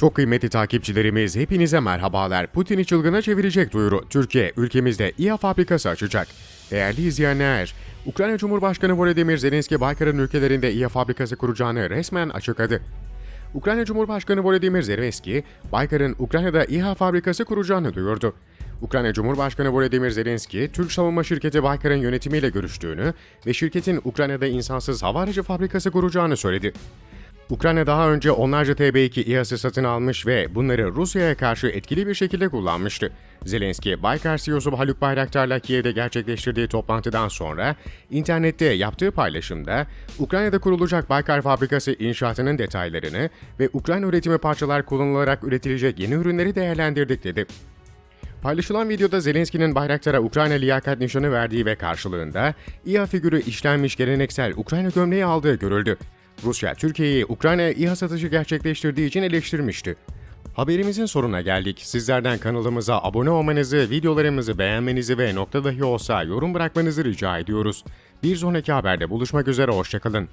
Çok kıymetli takipçilerimiz hepinize merhabalar. Putin'i çılgına çevirecek duyuru. Türkiye ülkemizde İHA fabrikası açacak. Değerli izleyenler, Ukrayna Cumhurbaşkanı Volodymyr Zelenski Baykar'ın ülkelerinde İHA fabrikası kuracağını resmen açıkladı. Ukrayna Cumhurbaşkanı Volodymyr Zelenski, Baykar'ın Ukrayna'da İHA fabrikası kuracağını duyurdu. Ukrayna Cumhurbaşkanı Volodymyr Zelenski, Türk savunma şirketi Baykar'ın yönetimiyle görüştüğünü ve şirketin Ukrayna'da insansız hava aracı fabrikası kuracağını söyledi. Ukrayna daha önce onlarca TB2 İHA'sı satın almış ve bunları Rusya'ya karşı etkili bir şekilde kullanmıştı. Zelenski, Baykar CEO'su Haluk Bayraktar'la Kiev'de gerçekleştirdiği toplantıdan sonra internette yaptığı paylaşımda Ukrayna'da kurulacak Baykar fabrikası inşaatının detaylarını ve Ukrayna üretimi parçalar kullanılarak üretilecek yeni ürünleri değerlendirdik dedi. Paylaşılan videoda Zelenski'nin Bayraktar'a Ukrayna liyakat nişanı verdiği ve karşılığında İHA figürü işlenmiş geleneksel Ukrayna gömleği aldığı görüldü. Rusya, Türkiye'yi Ukrayna'ya İHA satışı gerçekleştirdiği için eleştirmişti. Haberimizin sonuna geldik. Sizlerden kanalımıza abone olmanızı, videolarımızı beğenmenizi ve nokta dahi olsa yorum bırakmanızı rica ediyoruz. Bir sonraki haberde buluşmak üzere, hoşçakalın.